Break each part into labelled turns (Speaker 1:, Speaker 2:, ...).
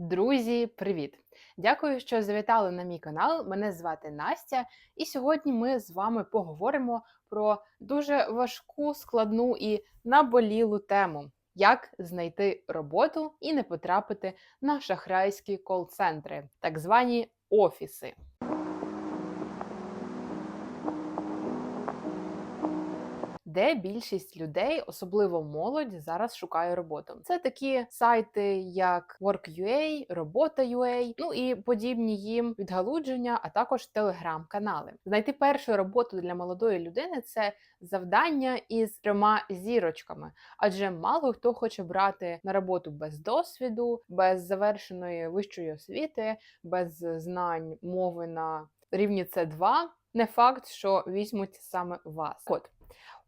Speaker 1: Друзі, привіт! Дякую, що завітали на мій канал. Мене звати Настя, і сьогодні ми з вами поговоримо про дуже важку, складну і наболілу тему: як знайти роботу і не потрапити на шахрайські кол-центри, так звані офіси. Де більшість людей, особливо молодь, зараз шукає роботу. Це такі сайти, як Work.ua, Робота.ua, ну і подібні їм відгалудження, а також телеграм-канали. Знайти першу роботу для молодої людини це завдання із трьома зірочками, адже мало хто хоче брати на роботу без досвіду, без завершеної вищої освіти, без знань мови на рівні С2. Не факт, що візьмуть саме вас. От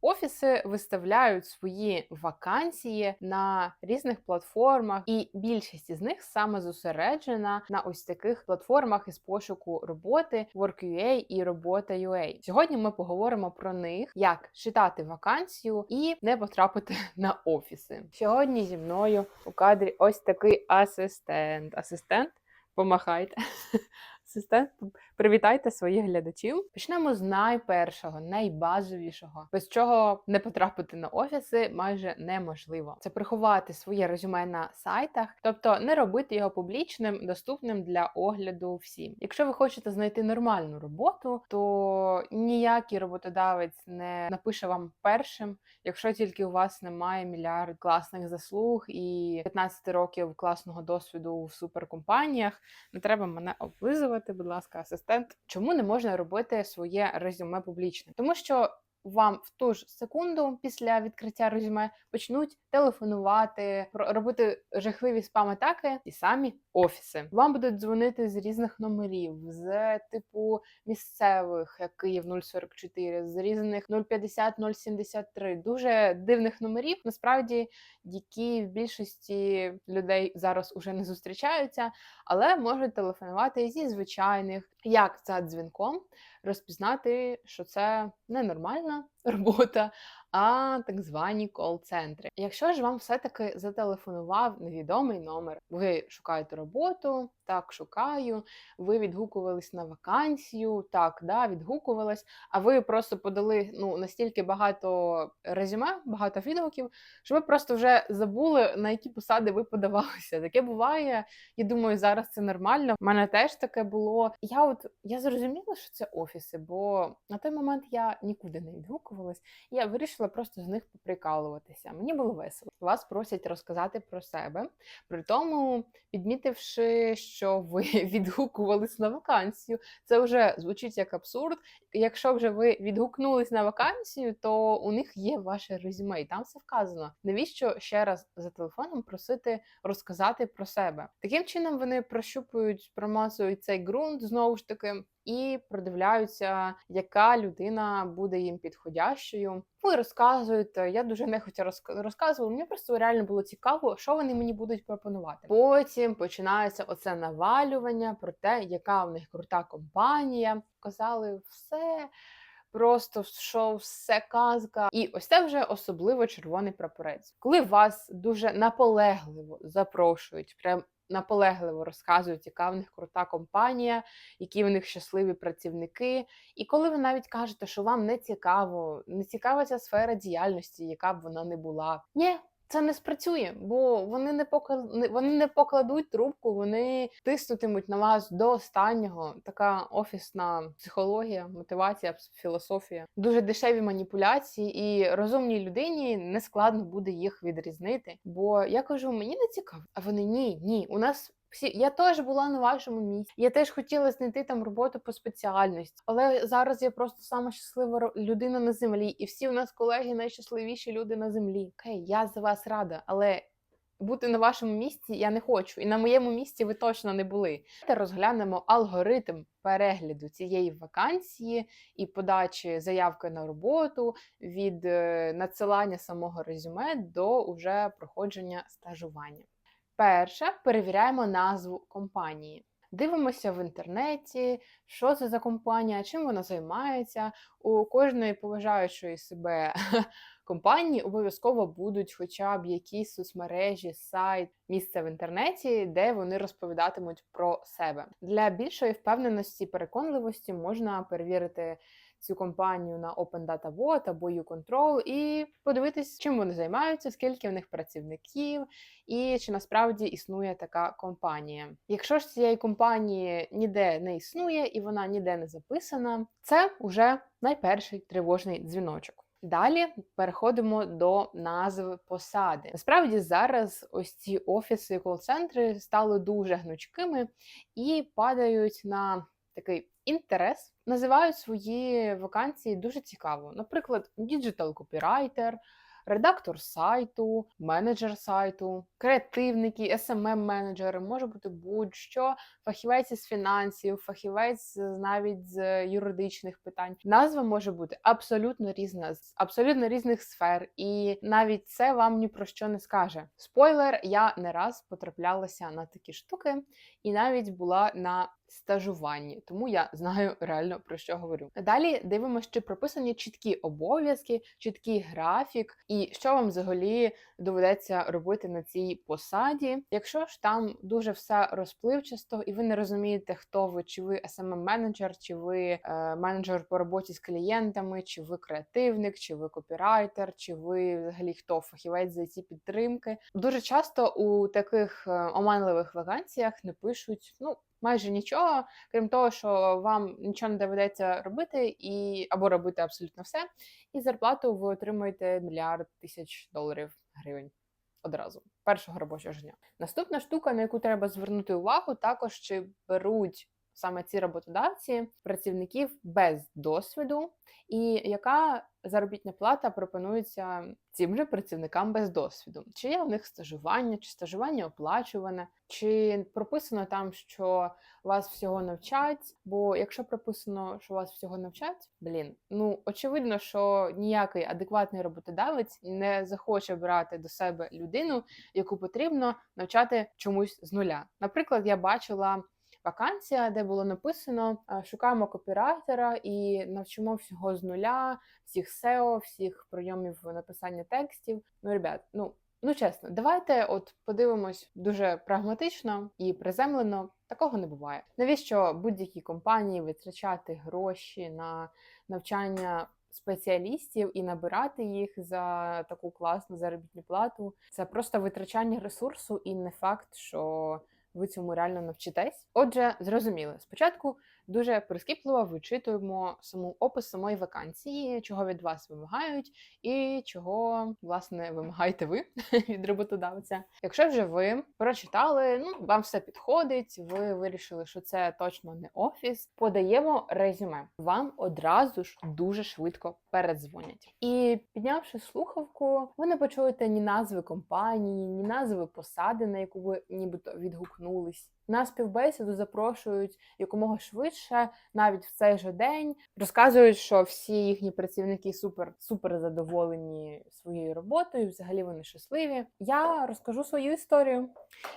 Speaker 1: Офіси виставляють свої вакансії на різних платформах, і більшість із них саме зосереджена на ось таких платформах із пошуку роботи Work.ua і Робота.ua. Сьогодні ми поговоримо про них, як читати вакансію і не потрапити на офіси. Сьогодні зі мною у кадрі ось такий асистент. Асистент, помахайте. Асистент, привітайте своїх глядачів. Почнемо з найпершого, найбазовішого, без чого не потрапити на офіси майже неможливо. Це приховати своє резюме на сайтах, тобто не робити його публічним, доступним для огляду всім. Якщо ви хочете знайти нормальну роботу, то ніякий роботодавець не напише вам першим, якщо тільки у вас немає мільярд класних заслуг і 15 років класного досвіду в суперкомпаніях. Не треба мене облизувати будь ласка, асистент. Чому не можна робити своє резюме публічним? Тому що вам в ту ж секунду після відкриття резюме почнуть телефонувати, робити жахливі спам-атаки і самі офіси. Вам будуть дзвонити з різних номерів, з типу місцевих, як Київ 044, з різних 050, 073, дуже дивних номерів, насправді, які в більшості людей зараз уже не зустрічаються, але можуть телефонувати зі звичайних, як за дзвінком розпізнати, що це не нормальна робота, а так звані кол-центри. Якщо ж вам все-таки зателефонував невідомий номер, ви шукаєте роботу, так шукаю, ви відгукувались на вакансію, так, да, відгукувались, а ви просто подали ну, настільки багато резюме, багато відгуків, що ви просто вже забули, на які посади ви подавалися. Таке буває. Я думаю, зараз це нормально. У мене теж таке було. Я от я зрозуміла, що це офіси, бо на той момент я нікуди не відгукувалась. Я вирішила просто з них поприкалуватися. Мені було весело. Вас просять розказати про себе, при тому, підмітивши, що ви відгукувались на вакансію. Це вже звучить як абсурд. Якщо вже ви відгукнулись на вакансію, то у них є ваше резюме, і там все вказано. Навіщо ще раз за телефоном просити розказати про себе? Таким чином вони прощупують, промасують цей ґрунт знову ж таки і продивляються, яка людина буде їм підходящою. Ви розказуєте. Я дуже нехотя розказувала. Мені просто реально було цікаво, що вони мені будуть пропонувати. Потім починається оце навалювання про те, яка в них крута компанія. Казали все. Просто що все казка, і ось це вже особливо червоний прапорець, коли вас дуже наполегливо запрошують, прям наполегливо розказують, яка в них крута компанія, які в них щасливі працівники. І коли ви навіть кажете, що вам не цікаво, не цікава ця сфера діяльності, яка б вона не була. Ні, це не спрацює, бо вони не поклад... вони не покладуть трубку, вони тиснутимуть на вас до останнього. Така офісна психологія, мотивація, філософія, дуже дешеві маніпуляції, і розумній людині не складно буде їх відрізнити. Бо я кажу, мені не цікаво. А вони ні, ні. У нас всі я теж була на вашому місці. Я теж хотіла знайти там роботу по спеціальності, але зараз я просто сама щаслива людина на землі, і всі у нас колеги найщасливіші люди на землі. Окей, я за вас рада, але. Бути на вашому місці я не хочу, і на моєму місці ви точно не були. Давайте розглянемо алгоритм перегляду цієї вакансії і подачі заявки на роботу від е, надсилання самого резюме до уже проходження стажування. Перше, перевіряємо назву компанії. Дивимося в інтернеті, що це за компанія, чим вона займається. У кожної поважаючої себе компанії обов'язково будуть хоча б якісь соцмережі, сайт, місце в інтернеті, де вони розповідатимуть про себе. Для більшої впевненості і переконливості можна перевірити цю компанію на Open Data Bot або YouControl і подивитись, чим вони займаються, скільки в них працівників, і чи насправді існує така компанія. Якщо ж цієї компанії ніде не існує і вона ніде не записана, це вже найперший тривожний дзвіночок. Далі переходимо до назви посади. Насправді зараз ось ці офіси, кол-центри стали дуже гнучкими і падають на такий інтерес, називають свої вакансії дуже цікаво. Наприклад, діджитал копірайтер, редактор сайту, менеджер сайту, креативники, smm менеджери може бути будь-що, фахівець із фінансів, фахівець навіть з юридичних питань. Назва може бути абсолютно різна з абсолютно різних сфер, і навіть це вам ні про що не скаже. Спойлер, я не раз потраплялася на такі штуки, і навіть була на стажуванні, тому я знаю реально про що говорю. Далі дивимося, чи прописані чіткі обов'язки, чіткий графік, і що вам взагалі доведеться робити на цій посаді. Якщо ж там дуже все розпливчасто, і ви не розумієте, хто ви, чи ви smm менеджер чи ви е, менеджер по роботі з клієнтами, чи ви креативник, чи ви копірайтер, чи ви взагалі хто фахівець за ці підтримки. Дуже часто у таких е, оманливих вакансіях не пишуть ну. Майже нічого, крім того, що вам нічого не доведеться робити, і або робити абсолютно все, і зарплату ви отримуєте мільярд тисяч доларів гривень одразу першого робочого дня. Наступна штука, на яку треба звернути увагу, також чи беруть саме ці роботодавці працівників без досвіду, і яка заробітна плата пропонується цим же працівникам без досвіду. Чи є у них стажування, чи стажування оплачуване, чи прописано там, що вас всього навчать? Бо якщо прописано, що вас всього навчать, блін, ну очевидно, що ніякий адекватний роботодавець не захоче брати до себе людину, яку потрібно навчати чомусь з нуля. Наприклад, я бачила. Вакансія, де було написано: е, шукаємо копірайтера і навчимо всього з нуля, всіх SEO, всіх прийомів написання текстів. Ну, ребят, ну ну чесно, давайте от подивимось дуже прагматично і приземлено. Такого не буває. Навіщо будь-якій компанії витрачати гроші на навчання? Спеціалістів і набирати їх за таку класну заробітну плату це просто витрачання ресурсу, і не факт, що ви цьому реально навчитесь. Отже, зрозуміло, спочатку дуже прискіпливо вичитуємо саму опис самої вакансії, чого від вас вимагають, і чого власне вимагаєте ви від роботодавця. Якщо вже ви прочитали, ну вам все підходить, ви вирішили, що це точно не офіс. Подаємо резюме. Вам одразу ж дуже швидко передзвонять. І піднявши слухавку, ви не почуєте ні назви компанії, ні назви посади, на яку ви нібито відгукнулись. На співбесіду запрошують якомога швидше, навіть в цей же день. Розказують, що всі їхні працівники супер супер задоволені своєю роботою. Взагалі вони щасливі. Я розкажу свою історію.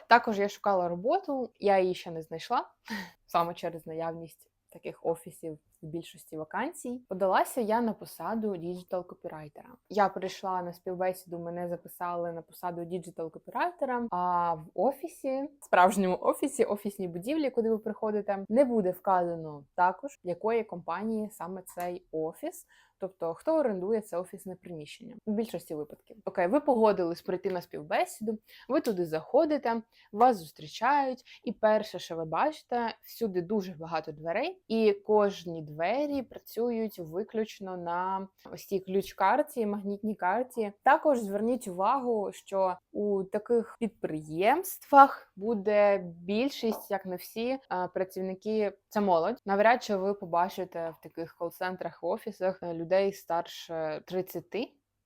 Speaker 1: Також я шукала роботу, я її ще не знайшла саме через наявність таких офісів в більшості вакансій. Подалася я на посаду діджитал копірайтера. Я прийшла на співбесіду, мене записали на посаду діджитал копірайтера. А в офісі, справжньому офісі, офісній будівлі, куди ви приходите, не буде вказано також якої компанії саме цей офіс. Тобто, хто орендує це офісне приміщення у більшості випадків. Окей, ви погодились прийти на співбесіду, ви туди заходите, вас зустрічають, і перше, що ви бачите, всюди дуже багато дверей, і кожні двері працюють виключно на ось цій ключ-карті, магнітній карті. Також зверніть увагу, що у таких підприємствах буде більшість, як не всі, працівники це молодь. Навряд чи ви побачите в таких кол-центрах офісах е, людей старше 30.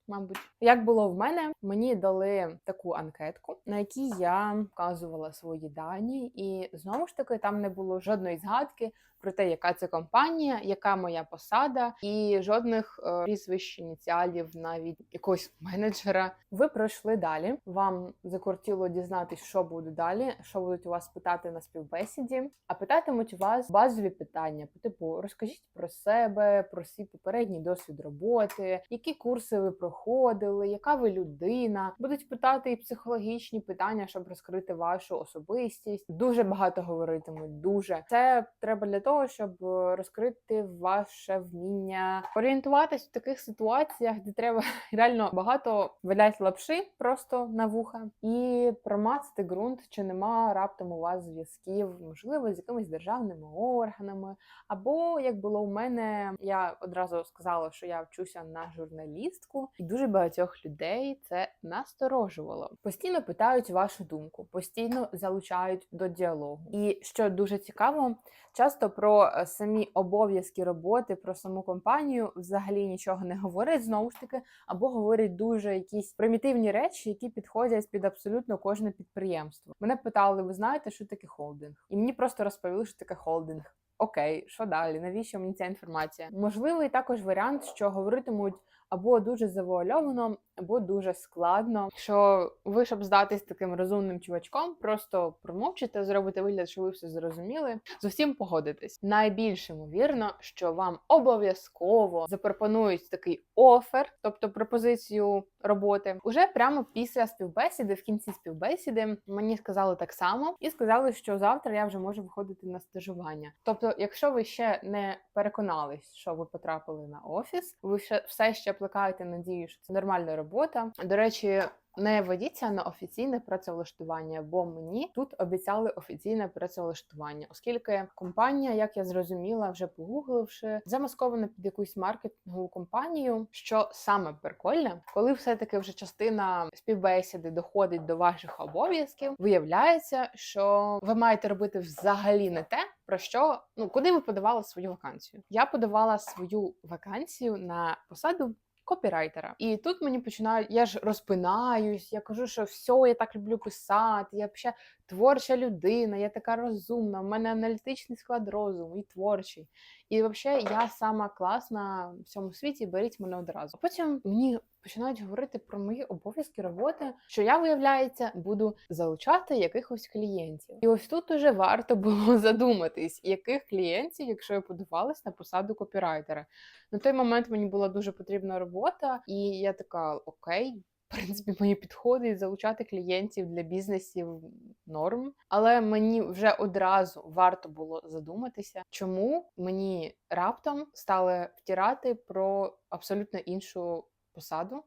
Speaker 1: Мабуть, як було в мене, мені дали таку анкетку, на якій я вказувала свої дані, і знову ж таки там не було жодної згадки про те, яка це компанія, яка моя посада, і жодних е, прізвищ, ініціалів, навіть якогось менеджера. Ви пройшли далі. Вам закортіло дізнатись, що буде далі, що будуть у вас питати на співбесіді. А питатимуть вас базові питання: типу розкажіть про себе, про свій попередній досвід роботи, які курси ви проходили яка ви людина. Будуть питати і психологічні питання, щоб розкрити вашу особистість. Дуже багато говоритимуть. Дуже це треба для того, щоб е, розкрити ваше вміння орієнтуватись в таких ситуаціях, де треба реально багато валять лапши просто на вуха і промацати ґрунт, чи нема раптом у вас зв'язків, можливо, з якимись державними органами. Або як було у мене, я одразу сказала, що я вчуся на журналістку, і дуже багатьох людей це насторожувало. Постійно питають вашу думку, постійно залучають до діалогу. І що дуже цікаво, часто про е, самі обов'язки роботи, про саму компанію взагалі нічого не говорять знову ж таки, або говорять дуже якісь примітивні речі, які підходять під абсолютно кожне підприємство. Мене питали, ви знаєте, що таке холдинг? І мені просто розповіли, що таке холдинг. Окей, що далі? Навіщо мені ця інформація? Можливий також варіант, що говоритимуть або дуже завуальовано, або дуже складно. Що ви, щоб здатись таким розумним чувачком, просто промовчите, зробите вигляд, що ви все зрозуміли. З усім погодитесь. Найбільш ймовірно, що вам обов'язково запропонують такий офер, тобто пропозицію роботи, уже прямо після співбесіди, в кінці співбесіди мені сказали так само, і сказали, що завтра я вже можу виходити на стажування. Тобто, якщо ви ще не переконались, що ви потрапили на офіс, ви все ще плекаєте надію, що це нормальна робота. До речі. Не ведіться на офіційне працевлаштування, бо мені тут обіцяли офіційне працевлаштування, оскільки компанія, як я зрозуміла, вже погугливши, замаскована під якусь маркетингову компанію. Що саме прикольне, коли все-таки вже частина співбесіди доходить до ваших обов'язків, виявляється, що ви маєте робити взагалі не те, про що ну куди ви подавали свою вакансію. Я подавала свою вакансію на посаду копірайтера. І тут мені починають, я ж розпинаюсь, я кажу, що все, я так люблю писати, я взагалі творча людина, я така розумна, в мене аналітичний склад розуму і творчий. І взагалі я сама класна в цьому світі, беріть мене одразу. Потім мені починають говорити про мої обов'язки роботи, що я, виявляється, буду залучати якихось клієнтів. І ось тут уже варто було задуматись, яких клієнтів, якщо я подавалась на посаду копірайтера. На той момент мені була дуже потрібна робота, і я така окей. Принципі, мої підходи залучати клієнтів для бізнесів норм, але мені вже одразу варто було задуматися, чому мені раптом стали втирати про абсолютно іншу посаду.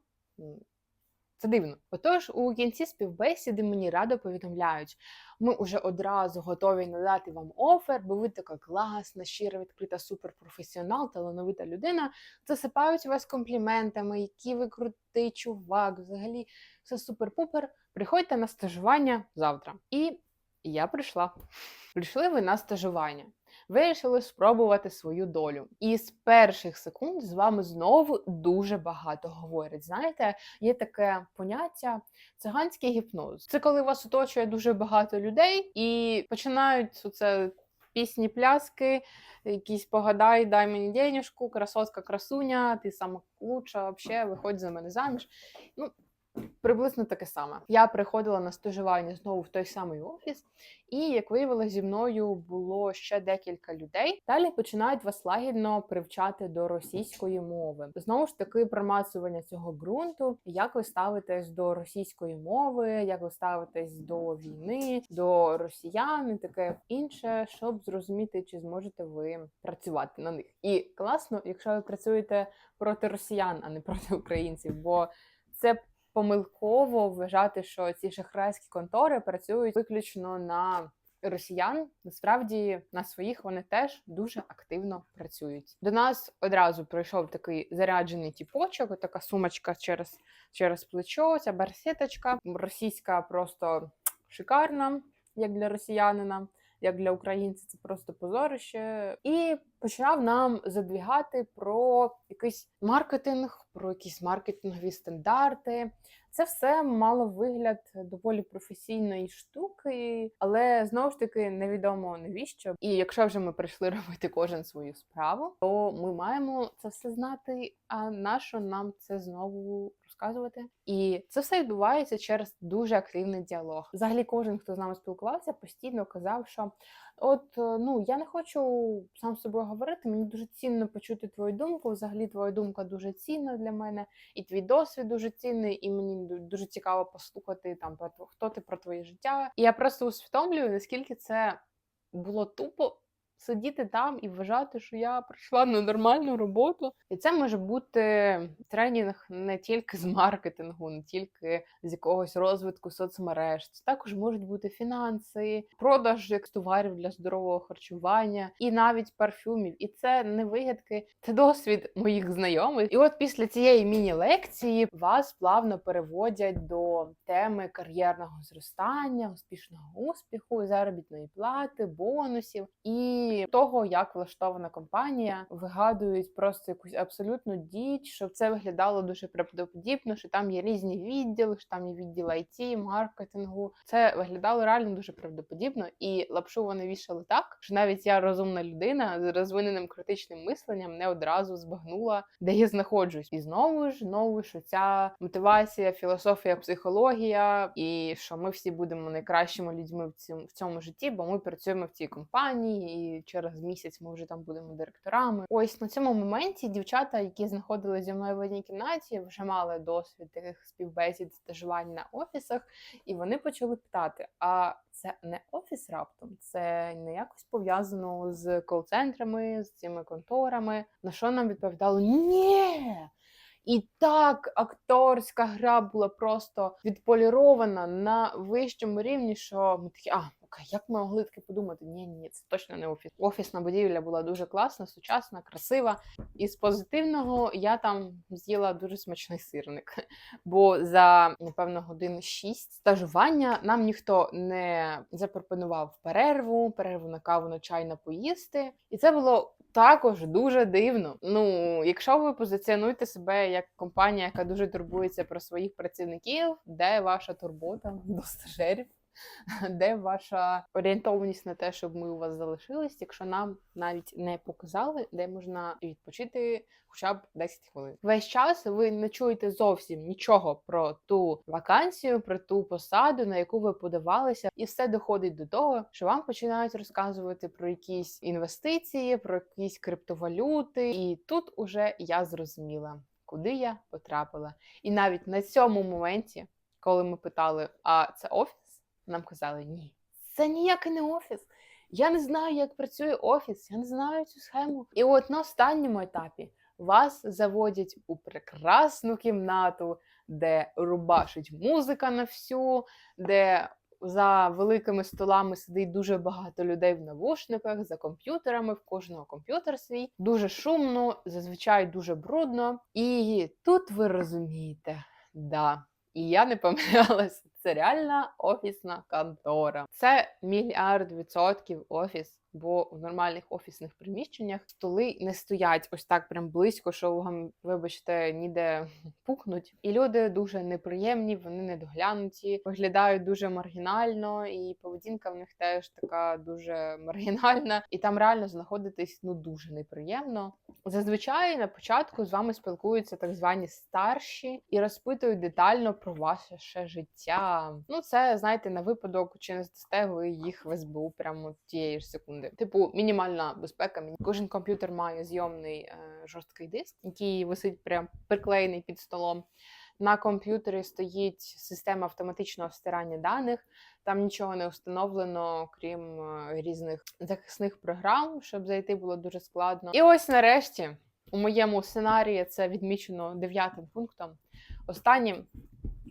Speaker 1: Це дивно. Отож, у кінці співбесіди мені радо повідомляють, ми вже одразу готові надати вам офер, бо ви така класна, щира, відкрита, суперпрофесіонал, талановита людина. Засипають вас компліментами, які ви крутий чувак, взагалі все супер-пупер. Приходьте на стажування завтра. І я прийшла. Прийшли ви на стажування. Вирішили спробувати свою долю. І з перших секунд з вами знову дуже багато говорять. Знаєте, є таке поняття циганський гіпноз. Це коли вас оточує дуже багато людей і починають це пісні, пляски, якісь погадай, дай мені денежку, красотка, красуня, ти сама лучша, вообще, виходь за мене заміж. Ну, Приблизно таке саме. Я приходила на стажування знову в той самий офіс, і як виявилося, зі мною було ще декілька людей. Далі починають вас лагідно привчати до російської мови. Знову ж таки, промацування цього ґрунту, як ви ставитесь до російської мови, як ви ставитесь до війни, до росіян і таке інше, щоб зрозуміти, чи зможете ви працювати на них. І класно, якщо ви працюєте проти росіян, а не проти українців, бо це помилково вважати, що ці шахрайські контори працюють виключно на росіян. Насправді на своїх вони теж дуже активно працюють. До нас одразу прийшов такий заряджений тіпочок, така сумочка через, через плечо, ця барсеточка. Російська просто шикарна, як для росіянина. Як для українця це просто позорище, і почав нам задвігати про якийсь маркетинг, про якісь маркетингові стандарти. Це все мало вигляд доволі професійної штуки, але знову ж таки невідомо навіщо. І якщо вже ми прийшли робити кожен свою справу, то ми маємо це все знати. А нащо нам це знову розказувати. І це все відбувається через дуже активний діалог. Взагалі, кожен, хто з нами спілкувався, постійно казав, що от е, ну я не хочу сам з собою говорити. Мені дуже цінно почути твою думку. Взагалі, твоя думка дуже цінна для мене, і твій досвід дуже цінний, і мені дуже цікаво послухати там про хто ти про твоє життя. І я просто усвідомлюю, наскільки це було тупо сидіти там і вважати, що я прийшла на нормальну роботу. І це може бути тренінг не тільки з маркетингу, не тільки з якогось розвитку соцмереж. Це також можуть бути фінанси, продаж як товарів для здорового харчування і навіть парфюмів. І це не вигадки, це досвід моїх знайомих. І от після цієї міні-лекції вас плавно переводять до теми кар'єрного зростання, успішного успіху, заробітної плати, бонусів і того, як влаштована компанія, вигадують просто якусь абсолютну діч, щоб це виглядало дуже правдоподібно, що там є різні відділи, що там є відділ IT, маркетингу. Це виглядало реально дуже правдоподібно, і лапшу вони вішали так, що навіть я розумна людина з розвиненим критичним мисленням не одразу збагнула, де я знаходжусь. І знову ж знову ж ця мотивація, філософія, психологія, і що ми всі будемо найкращими людьми в цьому в цьому житті, бо ми працюємо в цій компанії, і через місяць ми вже там будемо директорами. Ось на цьому моменті дівчата, які знаходилися зі мною в одній кімнаті, вже мали досвід таких співбесід, стажувань на офісах, і вони почали питати: а це не офіс раптом? Це не якось пов'язано з кол-центрами, з цими конторами? На що нам відповідали ні. І так акторська гра була просто відполірована на вищому рівні, що ми такі, а окей, як ми могли таке подумати? Ні, ні, це точно не офіс. Офісна будівля була дуже класна, сучасна, красива. І з позитивного я там з'їла дуже смачний сирник. Бо за напевно годин 6 стажування нам ніхто не запропонував перерву, перерву на каву на чай на поїсти. І це було також дуже дивно. Ну, якщо ви позиціонуєте себе як компанія, яка дуже турбується про своїх працівників, де ваша турбота до стажерів? Де ваша орієнтованість на те, щоб ми у вас залишились, якщо нам навіть не показали, де можна відпочити хоча б 10 хвилин. Весь час ви не чуєте зовсім нічого про ту вакансію, про ту посаду, на яку ви подавалися, і все доходить до того, що вам починають розказувати про якісь інвестиції, про якісь криптовалюти. І тут уже я зрозуміла, куди я потрапила. І навіть на цьому моменті, коли ми питали, а це офіс? Нам казали ні, це ніякий не офіс. Я не знаю, як працює офіс, я не знаю цю схему. І от на останньому етапі вас заводять у прекрасну кімнату, де рубашить музика на всю, де за великими столами сидить дуже багато людей в навушниках, за комп'ютерами, в кожного комп'ютер свій. Дуже шумно, зазвичай дуже брудно. І тут ви розумієте, да. І я не помилялась. Це реальна офісна контора. Це мільярд відсотків офіс, бо в нормальних офісних приміщеннях столи не стоять ось так прям близько, що вам, вибачте, ніде пукнуть. І люди дуже неприємні, вони недоглянуті, виглядають дуже маргінально, і поведінка в них теж така дуже маргінальна. І там реально знаходитись ну дуже неприємно. Зазвичай на початку з вами спілкуються так звані старші і розпитують детально про ваше ще життя. Ну, це знаєте, на випадок, чи не здасте ви їх в СБУ прямо тієї ж секунди. Типу, мінімальна безпека. Кожен комп'ютер має зйомний е, жорсткий диск, який висить прям приклеєний під столом. На комп'ютері стоїть система автоматичного стирання даних. Там нічого не встановлено, крім е, різних захисних програм, щоб зайти було дуже складно. І ось нарешті у моєму сценарії це відмічено дев'ятим пунктом. Останнім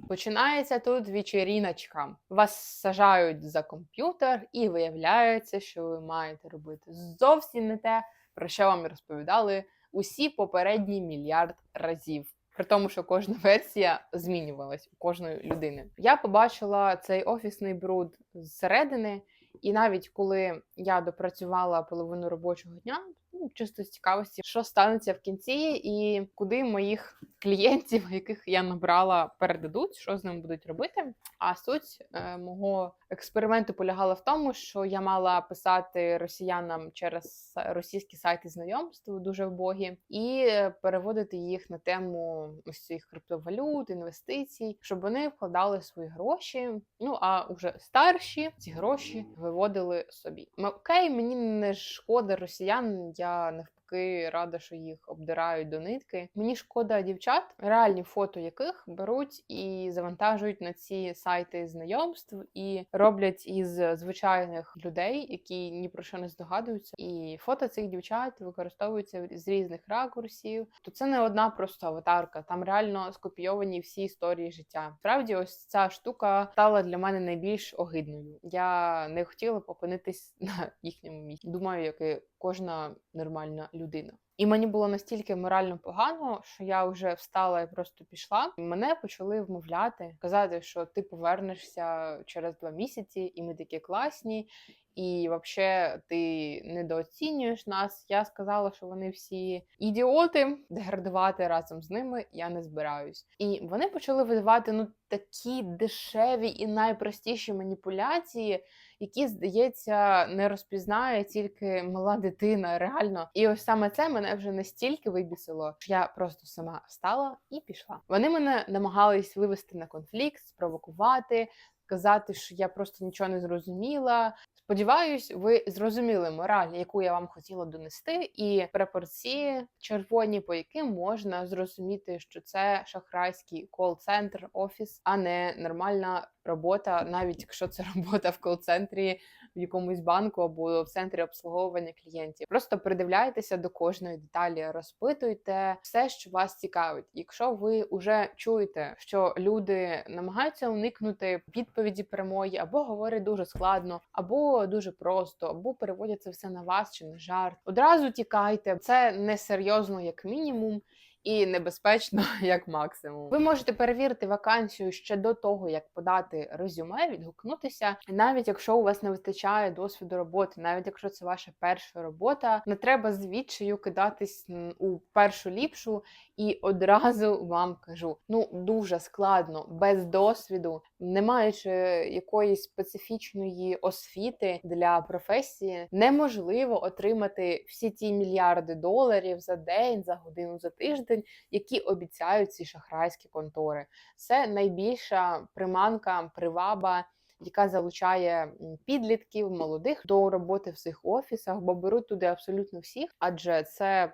Speaker 1: починається тут вечеріночка. Вас сажають за комп'ютер, і виявляється, що ви маєте робити зовсім не те, про що вам розповідали усі попередні мільярд разів. При тому, що кожна версія змінювалась у кожної людини. Я побачила цей офісний бруд зсередини, і навіть коли я допрацювала половину робочого дня, ну, чисто з цікавості, що станеться в кінці, і куди моїх клієнтів, яких я набрала, передадуть, що з ними будуть робити. А суть е, мого експерименту полягала в тому, що я мала писати росіянам через російські сайти знайомств, дуже вбогі, і переводити їх на тему ось цих криптовалют, інвестицій, щоб вони вкладали свої гроші. Ну а уже старші ці гроші виводили собі. Окей, мені не шкода росіян. Я навпаки рада, що їх обдирають до нитки. Мені шкода дівчат, реальні фото яких беруть і завантажують на ці сайти знайомств і роблять із звичайних людей, які ні про що не здогадуються. І фото цих дівчат використовуються з різних ракурсів. То це не одна просто аватарка, там реально скопійовані всі історії життя. Справді, ось ця штука стала для мене найбільш огидною. Я не хотіла б опинитись на їхньому місці. Думаю, як і кожна нормальна людина. І мені було настільки морально погано, що я вже встала і просто пішла. Мене почали вмовляти, казати, що ти повернешся через два місяці, і ми такі класні. І взагалі ти недооцінюєш нас. Я сказала, що вони всі ідіоти, деградувати разом з ними я не збираюсь. І вони почали видавати ну такі дешеві і найпростіші маніпуляції, які, здається, не розпізнає тільки мала дитина, реально. І ось саме це мене вже настільки вибісило, що я просто сама встала і пішла. Вони мене намагались вивести на конфлікт, спровокувати. Сказати, що я просто нічого не зрозуміла. Сподіваюсь, ви зрозуміли мораль, яку я вам хотіла донести, і пропорції червоні, по яким можна зрозуміти, що це шахрайський кол-центр, офіс, а не нормальна робота, навіть якщо це робота в кол-центрі в якомусь банку або в центрі обслуговування клієнтів. Просто придивляйтеся до кожної деталі, розпитуйте все, що вас цікавить. Якщо ви вже чуєте, що люди намагаються уникнути відповіді прямої, або говорять дуже складно, або дуже просто, або переводять це все на вас чи на жарт. Одразу тікайте, це несерйозно, як мінімум. І небезпечно як максимум. Ви можете перевірити вакансію ще до того, як подати резюме, відгукнутися. Навіть якщо у вас не вистачає досвіду роботи, навіть якщо це ваша перша робота, не треба з відчаю кидатись у першу ліпшу. І одразу вам кажу: ну дуже складно, без досвіду, не маючи якоїсь специфічної освіти для професії, неможливо отримати всі ті мільярди доларів за день, за годину, за тиждень, які обіцяють ці шахрайські контори. Це найбільша приманка, приваба. Яка залучає підлітків, молодих до роботи в цих офісах, бо беруть туди абсолютно всіх, адже це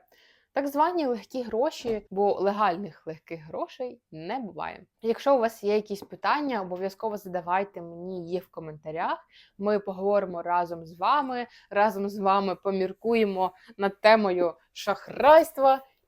Speaker 1: так звані легкі гроші, бо легальних легких грошей не буває. Якщо у вас є якісь питання, обов'язково задавайте мені їх в коментарях. Ми поговоримо разом з вами, разом з вами поміркуємо над темою шахрайства.